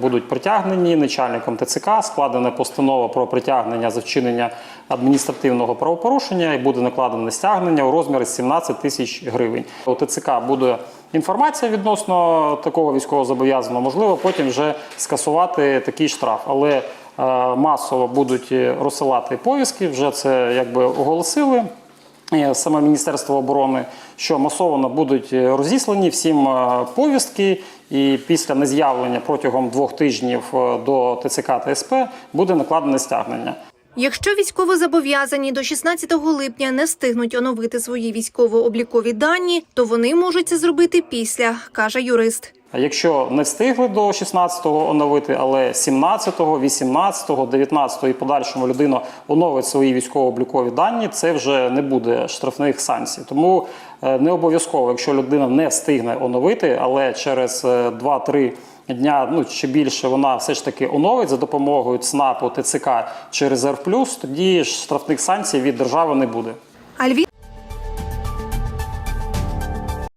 Будуть притягнені начальником ТЦК, складена постанова про притягнення за вчинення адміністративного правопорушення і буде накладене стягнення у розмірі 17 тисяч гривень. У ТЦК буде інформація відносно такого військовозобов'язаного. Можливо, потім вже скасувати такий штраф. Але е, масово будуть розсилати повістки, вже це якби оголосили. Е, Саме Міністерство оборони, що масово будуть розіслані всім е, повістки, і після нез'явлення протягом двох тижнів е, до ТЦК та СП буде накладене стягнення. Якщо військовозобов'язані до 16 липня не встигнуть оновити свої військово-облікові дані, то вони можуть це зробити після, каже юрист. Якщо не встигли до 16-го оновити, але 17-го, 18-го, 19-го і подальшому людина оновить свої військово-облікові дані, це вже не буде штрафних санкцій. Тому е, не обов'язково, якщо людина не встигне оновити, але через е, 2-3 дня, ну чи більше, вона все ж таки оновить за допомогою ЦНАПу, ТЦК чи Резерв тоді штрафних санкцій від держави не буде.